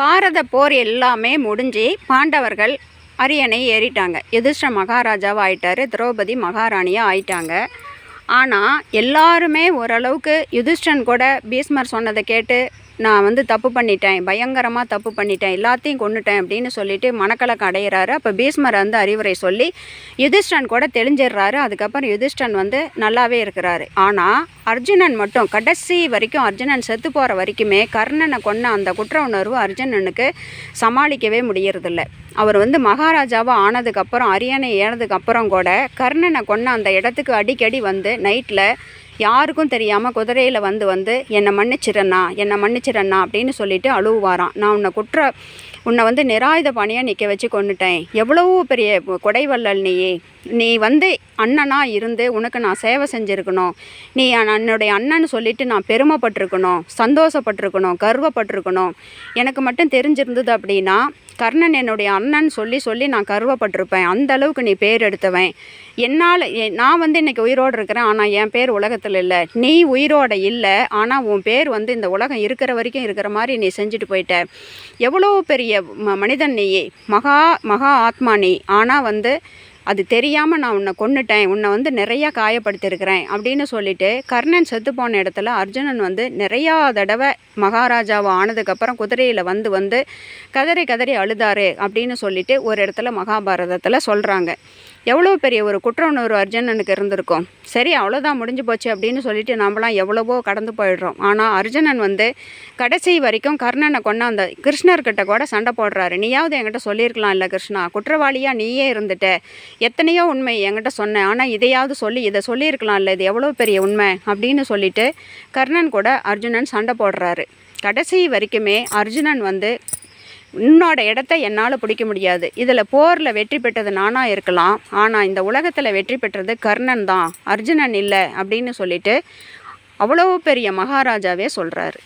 பாரத போர் எல்லாமே முடிஞ்சு பாண்டவர்கள் அரியணை ஏறிட்டாங்க. யுதிஷ்ட மகாராஜாவாக ஆயிட்டாரு திரௌபதி மகாராணியாக ஆயிட்டாங்க. ஆனால் எல்லாருமே ஓரளவுக்கு யுதிஷ்டன் கூட பீஷ்மர் சொன்னதை கேட்டு நான் வந்து தப்பு பண்ணிட்டேன் பயங்கரமாக தப்பு பண்ணிட்டேன் எல்லாத்தையும் கொண்டுட்டேன் அப்படின்னு சொல்லிட்டு மனக்கலக்கம் அடைகிறாரு அப்போ பீஷ்மர் வந்து அறிவுரை சொல்லி யுதிஷ்டன் கூட தெளிஞ்சிடுறாரு. அதுக்கப்புறம் யுதிஷ்டன் வந்து நல்லாவே இருக்கிறாரு. ஆனால் அர்ஜுனன் மட்டும் கடைசி வரைக்கும் அர்ஜுனன் செத்து போகிற வரைக்குமே கர்ணனை கொன்ன அந்த குற்ற உணர்வு அர்ஜுனனுக்கு சமாளிக்கவே முடியறதில்ல. அவர் வந்து மகாராஜாவாக ஆனதுக்கப்புறம் அரியணை ஏனதுக்கப்புறம் கூட கர்ணனை கொன்ன அந்த இடத்துக்கு அடிக்கடி வந்து நைட்டில் யாருக்கும் தெரியாமல் குதிரையில் வந்து வந்து என்னை மன்னிச்சிடண்ணா என்னை மன்னிச்சிடண்ணா அப்படின்னு சொல்லிட்டு அழுவாராம் நான் உன்னை குற்ற உன்னை வந்து நிராயுத பணியாக நிற்க வச்சு கொண்டுட்டேன் எவ்வளவோ பெரிய கொடைவள்ளல் நீயே. நீ வந்து அண்ணனாக இருந்து உனக்கு நான் சேவை செஞ்சுருக்கணும். நீ என்னுடைய அண்ணன் சொல்லிட்டு நான் பெருமைப்பட்டிருக்கணும் சந்தோஷப்பட்டிருக்கணும் கர்வப்பட்டிருக்கணும். எனக்கு மட்டும் தெரிஞ்சிருந்தது அப்படின்னா கர்ணன் என்னுடைய அண்ணன் சொல்லி சொல்லி நான் கருவப்பட்டிருப்பேன். அந்த அளவுக்கு நீ பேர் எடுத்தவன். என்னால் நான் வந்து இன்றைக்கி உயிரோடு இருக்கிறேன் ஆனால் என் பேர் உலகத்தில் இல்லை. நீ உயிரோட இல்லை ஆனால் உன் பேர் வந்து இந்த உலகம் இருக்கிற வரைக்கும் இருக்கிற மாதிரி நீ செஞ்சுட்டு போயிட்ட. எவ்வளோ பெரிய ம மனிதன் நீ மகா மகா ஆத்மா நீ. ஆனால் வந்து அது தெரியாமல் நான் உன்னை கொன்னுட்டேன் உன்னை வந்து நிறையா காயப்படுத்தியிருக்கிறேன் அப்படின்னு சொல்லிட்டு கர்ணன் செத்து போன இடத்துல அர்ஜுனன் வந்து நிறையா தடவை மகாராஜாவை ஆனதுக்கப்புறம் குதிரையில் வந்து வந்து கதறி கதறி அழுதாரு அப்படின்னு சொல்லிட்டு ஒரு இடத்துல மகாபாரதத்தில் சொல்கிறாங்க எவ்வளோ பெரிய ஒரு குற்ற உணர்வு அர்ஜுனனுக்கு இருந்திருக்கும். சரி அவ்வளோதான் முடிஞ்சு போச்சு அப்படின்னு சொல்லிட்டு நாமலாம் எவ்வளவோ கடந்து போயிடுறோம். ஆனால் அர்ஜுனன் வந்து கடைசி வரைக்கும் கர்ணனை கொண்டு அந்த கிருஷ்ணர்கிட்ட கூட சண்டை போடுறாரு. நீயாவது என்கிட்ட சொல்லியிருக்கலாம் இல்லை கிருஷ்ணா? குற்றவாளியாக நீயே இருந்துட்ட. எத்தனையோ உண்மை என்கிட்ட சொன்னேன் ஆனால் இதையாவது சொல்லி இதை சொல்லியிருக்கலாம் இல்லை. இது எவ்வளோ பெரிய உண்மை அப்படின்னு சொல்லிட்டு கர்ணன் கூட அர்ஜுனன் சண்டை போடுறாரு. கடைசி வரைக்குமே அர்ஜுனன் வந்து உன்னோட இடத்த என்னால் பிடிக்க முடியாது. இதில் போரில் வெற்றி பெற்றது நானாக இருக்கலாம். ஆனால் இந்த உலகத்தில் வெற்றி பெற்றது கர்ணன் தான். அர்ஜுனன் இல்லை அப்படின்னு சொல்லிட்டு அவ்வளோ பெரிய மகாராஜாவே சொல்கிறாரு